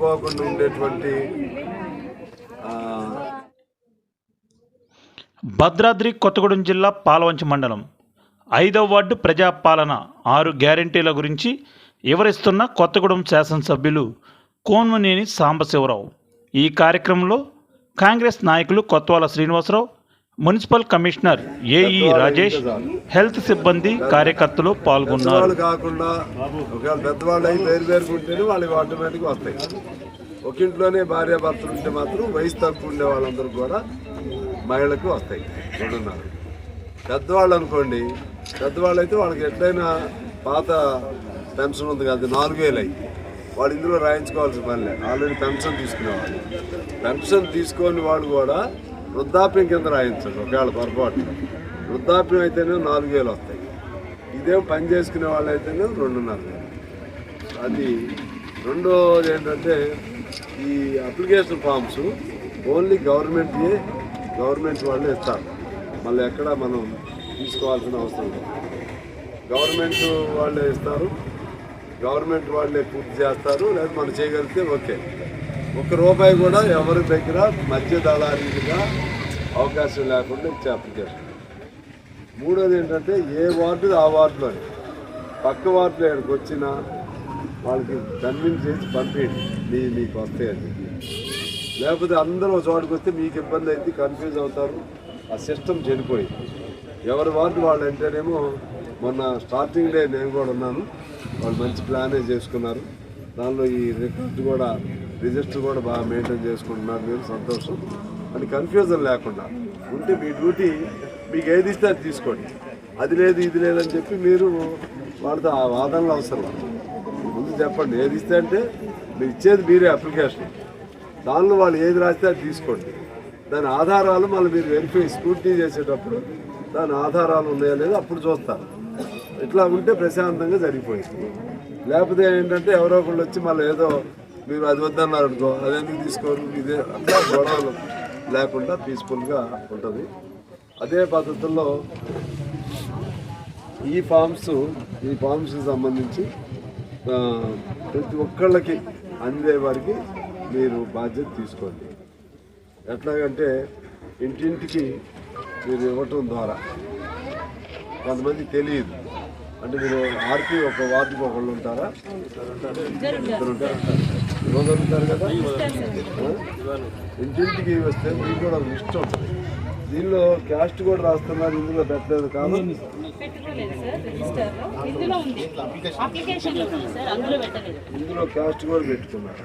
చెడిపోకుండా ఉండేటువంటి భద్రాద్రి కొత్తగూడెం జిల్లా పాలవంచి మండలం. ఐదవ వార్డు ప్రజాపాలన ఆరు గ్యారంటీల గురించి వివరిస్తున్న కొత్తగూడెం శాసనసభ్యులు కోన్మనేని సాంబశివరావు. ఈ కార్యక్రమంలో కాంగ్రెస్ నాయకులు Kothavala Srinivasarao municipal commissioner AE Rajesh health సిబ్బంది కార్యకర్తలు పాల్గొన్నారు. కాకుండా ఒకవేళ పెద్దవాళ్ళు అయి వేరు ఉంటేనే వాళ్ళకి ఆటోమేటిక్గా వస్తాయి. ఒక ఇంట్లోనే భార్య భర్తలు ఉంటే మాత్రం వయసు తక్కువ ఉండే వాళ్ళందరూ కూడా మహిళలకు వస్తాయి. రెండున్నర. పెద్దవాళ్ళు అనుకోండి పెద్దవాళ్ళు అయితే వాళ్ళకి ఎట్లయినా పాత పెన్షన్ ఉంది కదా నాలుగు వేలు అయ్యి. వాళ్ళు ఇందులో రాయించుకోవాల్సిన పని లేదు. ఆల్రెడీ పెన్షన్ తీసుకునేవాళ్ళు. పెన్షన్ తీసుకొని వాళ్ళు కూడా వృద్ధాప్యం కింద రాయించండి ఒకవేళ పొరపాటు వృద్ధాప్యం అయితేనే నాలుగు వేలు వస్తాయి. ఇదేం పని చేసుకునే వాళ్ళు అయితేనే రెండున్నర వేలు. అది రెండోది ఏంటంటే ఈ అప్లికేషన్ ఫామ్స్ ఓన్లీ గవర్నమెంట్యే గవర్నమెంట్ వాళ్ళే ఇస్తారు. మళ్ళీ ఎక్కడ మనం తీసుకోవాల్సిన అవసరం లేదు. గవర్నమెంట్ వాళ్ళే ఇస్తారు. గవర్నమెంట్ వాళ్ళే పూర్తి చేస్తారు. లేదా మనం చేయగలిగితే ఓకే. ఒక్క రూపాయి కూడా ఎవరి దగ్గర మధ్య దళారీగా అవకాశం లేకుండా ఇచ్చే అప్లికేషన్ మూడోది ఏంటంటే ఏ వార్డు ఆ వార్డులోనే పక్క వార్డులో ఇక్కడికి వచ్చినా వాళ్ళకి కన్విన్స్ చేసి పంపించండి మీ మీకు వస్తాయని చెప్పి. లేకపోతే అందరూ ఒక చోటుకు వస్తే మీకు ఇబ్బంది అయితే కన్ఫ్యూజ్ అవుతారు. ఆ సిస్టమ్ చనిపోయింది. ఎవరి వార్డు వాళ్ళు అంటేనేమో మొన్న స్టార్టింగ్ డే నేను కూడా ఉన్నాను. వాళ్ళు మంచి ప్లానే చేసుకున్నారు. దానిలో ఈ రికార్డు కూడా రిజిస్టర్ కూడా బాగా మెయింటైన్ చేసుకుంటున్నారు. మీరు సంతోషం. అని కన్ఫ్యూజన్ లేకుండా ఉంటే మీ డ్యూటీ మీకు ఏది ఇస్తే అది తీసుకోండి. అది లేదు ఇది లేదని చెప్పి మీరు వాళ్ళతో ఆ వాదనలు అవసరం ముందు చెప్పండి ఏది ఇస్తే అంటే మీరు ఇచ్చేది మీరే అప్లికేషన్ దానిలో వాళ్ళు ఏది రాస్తే అది తీసుకోండి. దాని ఆధారాలు మళ్ళీ మీరు వెరిఫై స్క్రూటీ చేసేటప్పుడు దాని ఆధారాలు ఉన్నాయా లేదో అప్పుడు చూస్తారు. ఇట్లా ఉంటే ప్రశాంతంగా జరిగిపోయింది. లేకపోతే ఏంటంటే ఎవరో ఒకళ్ళు వచ్చి మళ్ళీ ఏదో మీరు అది వద్దన్నారు అనుకో అదేందుకు తీసుకోరు? ఇదే అట్లా గొడవలు లేకుండా పీస్ఫుల్గా ఉంటుంది. అదే పద్ధతుల్లో ఈ ఫామ్స్ ఈ ఫామ్స్కి సంబంధించి ప్రతి ఒక్కళ్ళకి అందే వారికి మీరు బాధ్యత తీసుకోండి. ఎట్లాగంటే ఇంటింటికి మీరు ఇవ్వటం ద్వారా కొంతమంది తెలియదు. అంటే మీరు ఆర్పి ఒక వార్డుకి ఒకళ్ళు ఉంటారా? ఇద్దరు ఉంటారు. ఉంటారు కదా? ఇంటింటికి వస్తే మీకు కూడా ఇష్టం ఉంటుంది. దీనిలో క్యాస్ట్ కూడా రాస్తున్నారు ఇందులో పెట్టలేదు కాబట్టి పెట్టలేదు. ఇందులో క్యాస్ట్ కూడా పెట్టుకున్నారు.